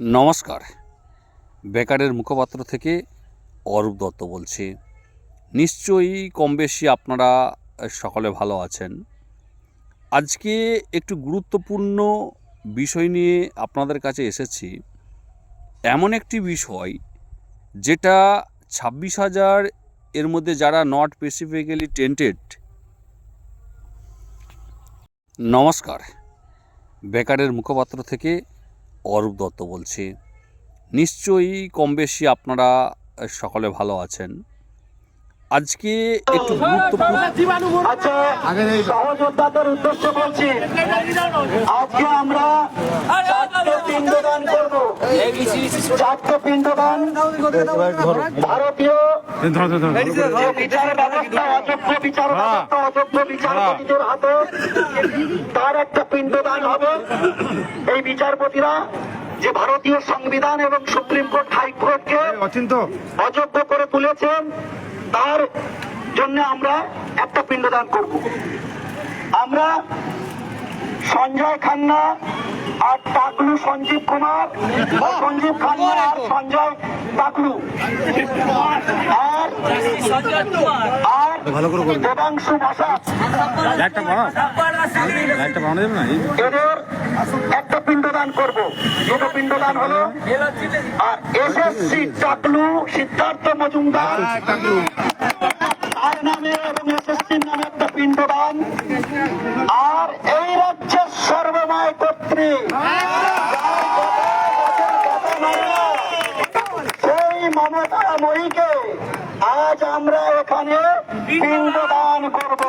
নমস্কার। বেকারের মুখপাত্র থেকে অরূপ দত্ত বলছি। নিশ্চয়ই কম বেশি আপনারা সকলে ভালো আছেন। আজকে একটু গুরুত্বপূর্ণ বিষয় নিয়ে আপনাদের কাছে এসেছি। এমন একটি বিষয় যেটা ছাব্বিশ হাজার এর মধ্যে যারা নট স্পেসিফিক্যালি টেন্টেড, নমস্কার। বেকারের মুখপাত্র থেকে অরূপ দত্ত বলছি। নিশ্চয়ই কম বেশি আপনারা সকলে ভালো আছেন। আজকে একটু গুরুত্বপূর্ণ আচ্ছা সহযোদ্ধাদের উদ্দেশ্যে বলছি আজকে আমরা পিণ্ডদান করব। চারটে পিণ্ডদান। ভারতীয় বিচার ব্যবস্থা অযোগ্য বিচার ব্যবস্থা অযোগ্য বিচারপতিদের হাতে। তার একটা পিণ্ডদান হবে। এই বিচারপতিরা যে ভারতীয় সংবিধান এবং সুপ্রিম কোর্ট হাইকোর্টকে অচিন্ত অযোগ্য করে তুলেছেন তার জন্য আমরা একটা পিণ্ডদান করব। আমরা সঞ্জয় খান্না আর টাকলু সঞ্জীব কুমার সঞ্জীব খান্না আর সঞ্জয় টাকলু। আর। দেবাংশু এদের একটা পিণ্ডদান করব। দুটো পিণ্ডদান হলো। আর এসএসসি টাকলু সিদ্ধার্থ মজুমদার। তার নামে এবং এসএসসির নামে একটা পিণ্ডদান আর এই রাজ্যের সর্বময় সেই মমতা মহিকে আজ আমরা এখানে পিণ্ডদান করব।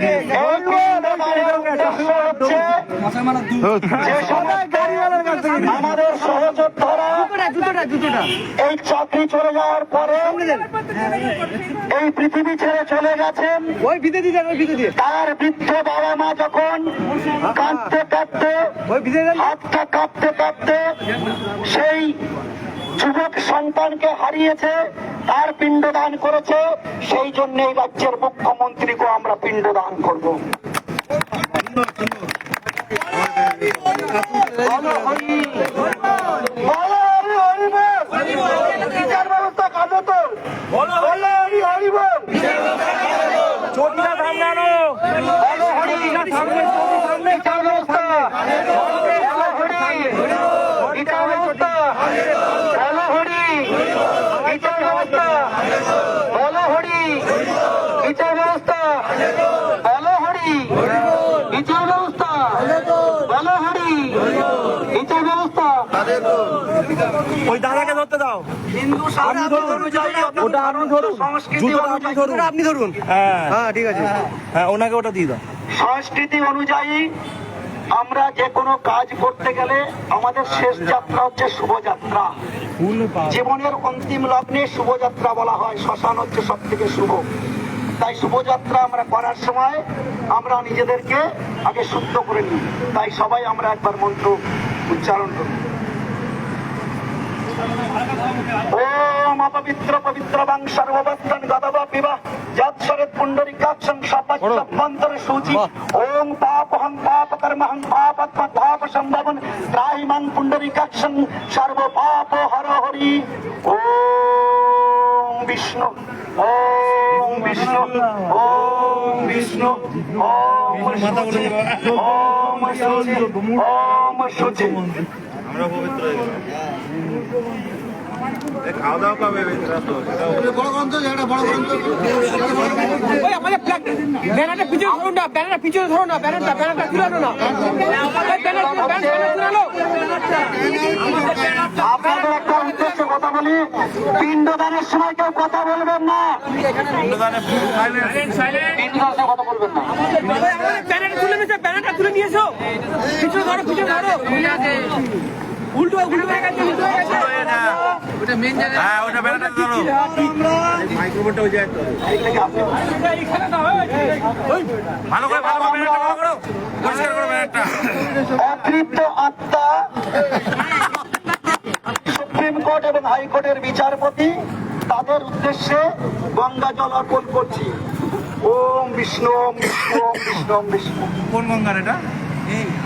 এই এই পিণ্ডদানের উদ্দেশ্য হচ্ছে যে সমস্ত আমাদের সহযোদ্ধারা এই চাকরি চলে যাওয়ার পরে এই পৃথিবী ছেড়ে চলে গেছেন। ওই ভিতরে দিয়ে ওই ভিতরে দিয়ে। তার বৃদ্ধ বাবা মা যখন কাঁদতে কাঁদতে ওই ভিতরে হাতটা কাঁপতে কাঁপতে সেই যুবক সন্তানকে হারিয়েছে তার পিণ্ডদান করেছে সেই জন্য এই রাজ্যের মুখ্যমন্ত্রীকে আমরা পিণ্ডদান করব বলো হরি বলো হরি হরি বল বিচার ব্যবস্থা বল চটিটা সামনে আনো বলো হরি বিচার ব্যবস্থা বলো হরি বিচার ব্যবস্থা বলো হরি বিচার ব্যবস্থা বলো হরি বিচার ব্যবস্থা বলো হরি বিচার ব্যবস্থা বলো হরি বিচার ব্যবস্থা ওই দাদাকে ধরতে দাও হিন্দু শাস্ত্র অনুযায়ী ওটা আপনি ধরুন জুতোটা আপনি ধরুন। আপনি ধরুন। হ্যাঁ। হ্যাঁ ঠিক আছে। হ্যাঁ ওনাকে ওটা দিয়ে দাও। সংস্কৃতি অনুযায়ী আমরা যে কোনো কাজ করতে গেলে আমাদের শেষ যাত্রা হচ্ছে শুভযাত্রা। জীবনের অন্তিম লগ্নে শুভযাত্রা বলা হয় শ্মশান হচ্ছে সব থেকে শুভ। তাই শুভযাত্রা আমরা করার সময় আমরা নিজেদেরকে আগে শুদ্ধ করে নিই। তাই সবাই আমরা একবার মন্ত্র উচ্চারণ করি। ওম অপবিত্র পবিত্র বাং সর্ববর্তন গদব বিবাহ যৎ শরৎ পুণ্ডরিকাক্ষং সপচ্ছভ্যন্তর সূচি ওম পাপহং পাপ কর্মহং পাপত্ম পাপ সম্ভবন ত্রাহিমাং পুণ্ডরিকাক্ষং সর্ব পাপ হর হরি ওম বিষ্ণু ওম বিষ্ণু ওম বিষ্ণু ওম শুচি ওম শুচি ওম শুচি খাওয়া দাওয়া পাবে ওই আমাদের ব্যানারটা পিছনে ধরুন না ব্যানারটা পিছনে ধরুন না ব্যানারটা ব্যানারটা তুলে না। ওই ব্যানার তুলে- ব্যানার ব্যানার তুলে। আনো আপনাদের একটা উদ্দেশ্যে কথা বলি। পিণ্ডদানের সময় কেউ কথা বলবেন না। পিণ্ডদানের কথা বলবেন না। ব্যানারটা তুলে নিয়েছো ব্যানারটা তুলে নিয়েছো। পিছনে ধরো পিছনে ধরো। উল্টো উল্টো। হয়ে গেছে উল্টো হয়ে গেছে। হ্যাঁ ওটা বেড়াটা ধরো মাইক্রোফোনটা ওই যায় এইখানে দাও ওই ভালো করে ভালো করে বেড়াটা ভালো করো। পরিষ্কার করো বেড়াটা অতৃপ্ত আত্মা। সুপ্রিম কোর্ট এবং হাইকোর্টের বিচারপতি তাদের উদ্দেশ্যে গঙ্গা জল অর্পণ করছি। ওম বিষ্ণু ওম বিষ্ণু ওম বিষ্ণু বিষ্ণু। কোন গঙ্গার এটা?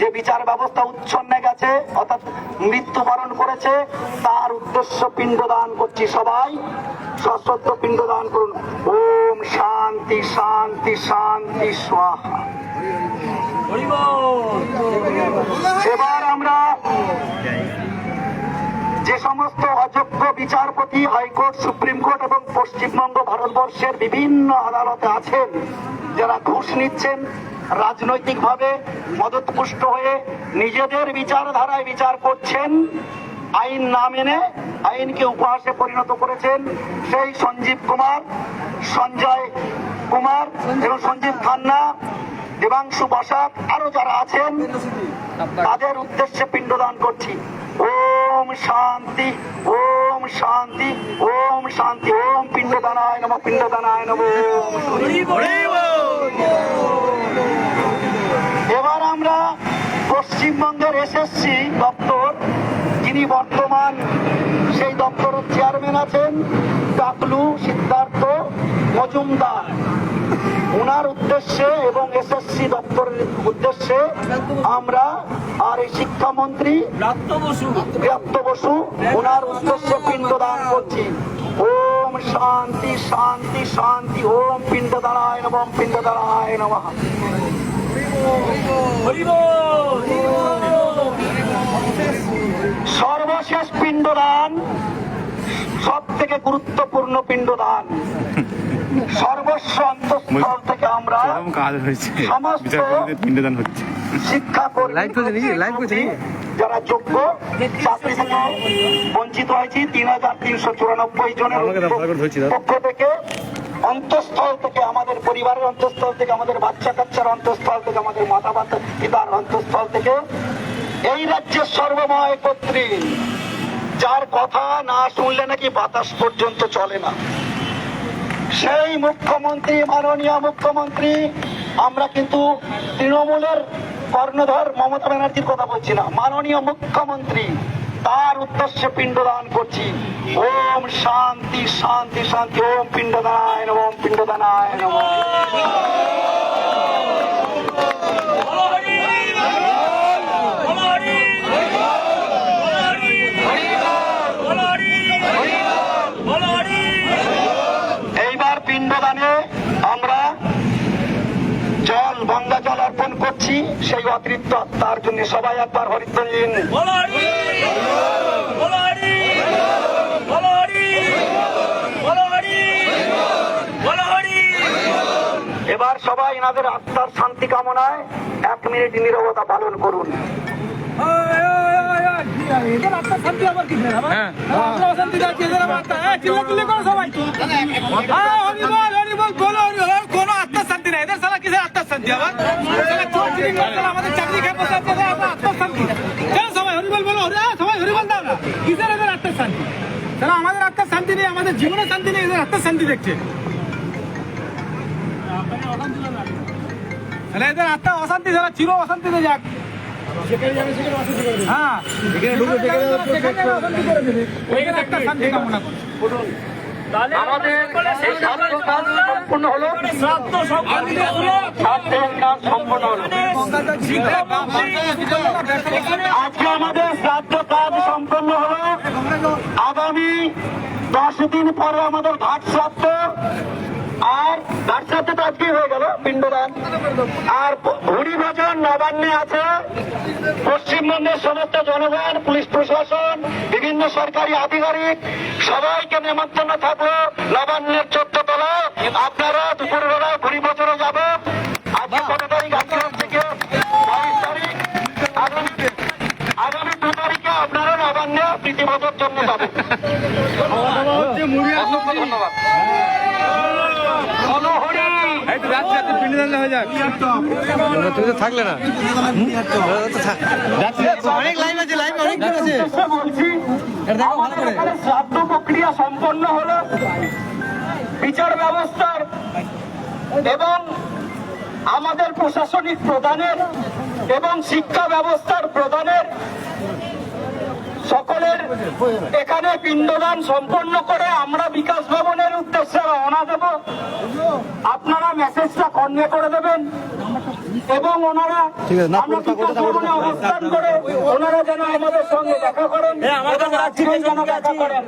যে বিচার ব্যবস্থা উচ্ছন্নে গেছে, অর্থাৎ মৃত্যুবরণ করেছে, তার উদ্দেশ্য পিণ্ডদান করছি সবাই। সশ্রদ্ধ পিণ্ডদান করুন। ওম শান্তি শান্তি শান্তি, স্বাহা। এবার আমরা যে সমস্ত অযোগ্য বিচারপতি হাইকোর্ট, সুপ্রিম কোর্ট এবং পশ্চিমবঙ্গ ভারতবর্ষের বিভিন্ন আদালতে আছেন, যারা ঘুষ নিচ্ছেন রাজনৈতিকভাবে মদতপুষ্ট হয়ে নিজেদের বিচারধারায় বিচার করছেন, আইন না মেনে আইনকে উপহাসে পরিণত করেছেন সেই সঞ্জীব কুমার, সঞ্জয় কুমার এবং সঞ্জীব খান্না, দেবাংশু বসাক আরও যারা আছেন, তাদের উদ্দেশ্যে পিণ্ডদান করছি। ওম শান্তি ওম শান্তি ওম শান্তি, ওম পিণ্ডদানায় নম পিণ্ডদানায় নম এবার আমরা পশ্চিমবঙ্গের এসএসসি দপ্তর যিনি বর্তমান সেই দপ্তরের চেয়ারম্যান আছেন টাকলু সিদ্ধার্থ মজুমদার। ওনার উদ্দেশ্যে এবং এসএসসি দপ্তরের উদ্দেশ্যে আমরা আর এই শিক্ষামন্ত্রী প্রাপ্ত বসু। ওনার উদ্দেশ্যে পিণ্ডদান করছি। ওম শান্তি শান্তি শান্তি। ওম পিণ্ড পিণ্ডদানায় নম পিণ্ডদানায় নমঃ। সর্বশেষ পিণ্ডদান সব থেকে গুরুত্বপূর্ণ পিণ্ডদান সর্বস্ব অন্তঃস্থল থেকে আমরা কাজ হয়েছে। সমস্ত পিণ্ডদান হচ্ছে। শিক্ষা যারা যোগ্য চাকরি থেকে বঞ্চিত হয়েছি তিন হাজার তিনশো চুরানব্বই জনের। পক্ষ থেকে অন্তঃস্থল থেকে আমাদের পরিবারের অন্তঃস্থল থেকে আমাদের বাচ্চা কাচ্চার অন্তঃস্থল থেকে আমাদের মাতা পিতার অন্তঃস্থল থেকে এই রাজ্যের সর্বময় কর্ত্রী যার কথা না শুনলে নাকি বাতাস পর্যন্ত চলে না। সেই মুখ্যমন্ত্রী, মাননীয় মুখ্যমন্ত্রী, আমরা কিন্তু তৃণমূলের কর্ণধর মমতা ব্যানার্জির কথা বলছি না। মাননীয় মুখ্যমন্ত্রী তার উদ্দেশ্যে পিণ্ডদান করছি। ওম শান্তি শান্তি শান্তি। ওম পিণ্ডদানায় নম পিণ্ডদানায় নম এইবার পিণ্ডদানে আমরা জল গঙ্গা জল অর্পণ করছি সেই অতৃপ্ত তার জন্য সবাই একবার হরিদ্দিন এবার সবাই এনাদের আত্মার শান্তি কামনায় এক মিনিট নীরবতা পালন করুন। আত্মার শান্তি বলো কোনো আত্মার শান্তি নাই। এদের সালা কিসের আত্মার শান্তি আবার আমাদের চাকরি খেয়ে বসে আছে এদের আবার শান্তি কেন সবাই হরিবল বলো সবাই হরিবল দাও না। কিসের এদের আত্মার শান্তি সালা আমাদের আত্মার শান্তি নেই আমাদের জীবনের শান্তি নেই এদের আত্মার শান্তি দেখছে। তাহলে এদের আত্মা অশান্তি যারা চির অশান্তিতে যাক। হ্যাঁ। এখানে ঢুকে যেখানে অশান্তি করে দেবে। ওইখানে একটা শান্তি কামনা করো আমাদের এই শ্রাদ্ধ সম্পূর্ণ হলো। শ্রাদ্ধের কাজ সম্পূর্ণ হলো। আজকে আমাদের শ্রাদ্ধ কাজ সম্পন্ন হলো। আগামী দশ দিন পরে আমাদের ঘাট শ্রাদ্ধ আর ঘাট শ্রাদ্ধ তো আজকে হয়ে গেল পিণ্ডদান। আর ভুড়ি ভজন নবান্নে আছে। পশ্চিমবঙ্গের সমস্ত জনগণ পুলিশ প্রশাসন সরকারি আধিকারিক সবাইকে নেমন্তন্ন থাকল নবান্নের চোদ্দ তলায় আপনারা দুপুরবেলায় ভুড়ি ভজনে যাবে। আজকে কত তারিখ আজকে থেকে বাইশ তারিখ। আগামী আগামী দু তারিখে আপনারা নবান্নে প্রীতিভোজের জন্য যাবেন। ধন্যবাদ। হরি যাচ্ছি যাচ্ছি পিন্ডদান হয়ে যাক। তুমি তো থাকলে না। অনেক লাইভ আছে লাইভ অনেক আছে। আমাদের এখানে শ্রাদ্ধ প্রক্রিয়া সম্পন্ন হলো। বিচার ব্যবস্থার এবং আমাদের প্রশাসনিক প্রধানের এবং শিক্ষা ব্যবস্থার প্রধানের সকলের এখানে পিণ্ডদান সম্পন্ন করে আমরা বিকাশ ভবনের উদ্দেশ্যে রওনা দেব। আপনারা মেসেজটা কনভে করে দেবেন এবং ওনারা আমরা অবস্থান করে ওনারা যেন আমাদের সঙ্গে দেখা করেন এবং যেন দেখা করেন।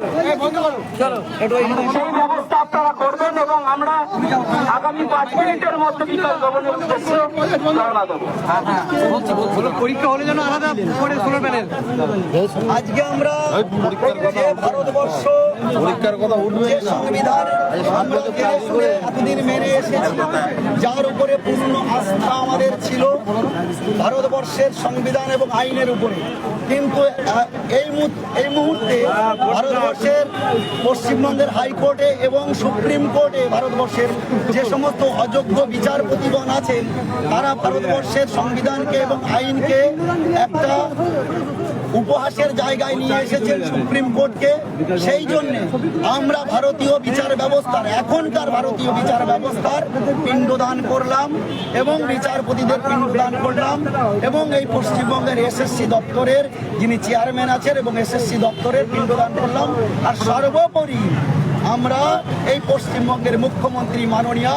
সেই ব্যবস্থা আপনারা করবেন এবং আমরা আগামী পাঁচ মিনিটের মধ্যে বিকাশ ভবনের উদ্দেশ্যে রওনা দেবো। পরীক্ষা হলে যেন আলাদা করে সোলার প্যানেল আজকে আমরা যে ভারতবর্ষ পরীক্ষার কথা উঠবে। এতদিন মেনে এসেছি যার উপরে পূর্ণ আস্থা আমাদের ছিল ভারতবর্ষের সংবিধান এবং আইনের উপরে। কিন্তু এই এই মুহূর্তে ভারতবর্ষের পশ্চিমবঙ্গের হাইকোর্টে এবং সুপ্রিম কোর্টে ভারতবর্ষের যে সমস্ত অযোগ্য বিচারপতিগণ আছেন, তারা ভারতবর্ষের সংবিধানকে এবং আইনকে একটা উপহাসের জায়গায় নিয়ে এসেছেন সুপ্রিম কোর্টকে। সেই জন্য আমরা ভারতীয় বিচার ব্যবস্থার, এখনকার ভারতীয় বিচার ব্যবস্থার পিণ্ডদান করলাম এবং বিচারপতিদের পিণ্ডদান করলাম এবং এই পশ্চিমবঙ্গের এসএসসি দপ্তরের যিনি চেয়ারম্যান আছেন এবং এসএসসি দপ্তরের পিণ্ডদান করলাম। আর সর্বোপরি আমরা এই পশ্চিমবঙ্গের মুখ্যমন্ত্রী মাননীয়া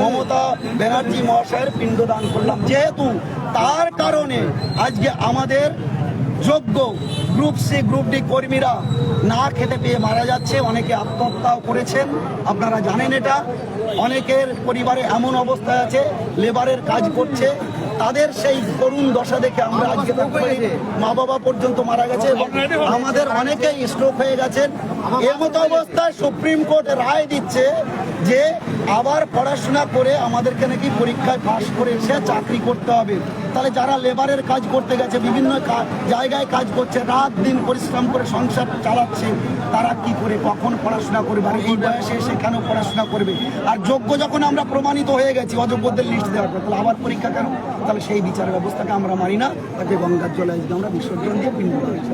মমতা ব্যানার্জি মহাশয়ের পিণ্ডদান করলাম। যেহেতু তার কারণে আজকে আমাদের যোগ্য গ্রুপ সি, গ্রুপ ডি কর্মীরা না খেতে পেয়ে মারা যাচ্ছে, অনেকে আত্মহত্যাও করেছেন। আপনারা জানেন এটা। অনেকের পরিবারে এমন অবস্থায় আছে, লেবারের কাজ করছে। তাদের সেই করুণ দশা দেখে আমরা আজকে মা বাবা পর্যন্ত মারা গেছে আমাদের অনেকেই স্ট্রোক হয়ে গেছেন। এর মতো অবস্থায় সুপ্রিম কোর্ট রায় দিচ্ছে যে আবার পড়াশোনা করে আমাদেরকে নাকি পরীক্ষায় পাশ করে এসে চাকরি করতে হবে। তাহলে যারা লেবারের কাজ করতে গেছে বিভিন্ন জায়গায় কাজ করছে রাত দিন পরিশ্রম করে সংসার চালাচ্ছে তারা কি করে কখন পড়াশোনা করবে? আর এই বয়সে এসে কেন পড়াশোনা করবে? আর যোগ্য যখন আমরা প্রমাণিত হয়ে গেছি অযোগ্যদের লিস্ট দেওয়ার পর তাহলে আবার পরীক্ষা কেন? তাহলে সেই বিচার ব্যবস্থাকে আমরা মানি না তাকে গঙ্গার জলে আজকে আমরা বিসর্জন দিয়ে পিণ্ড দিয়েছি।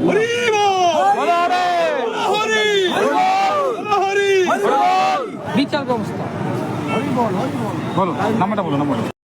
বিচার ব্যবস্থা বলো নাম্বারটা বলো নাম্বারটা।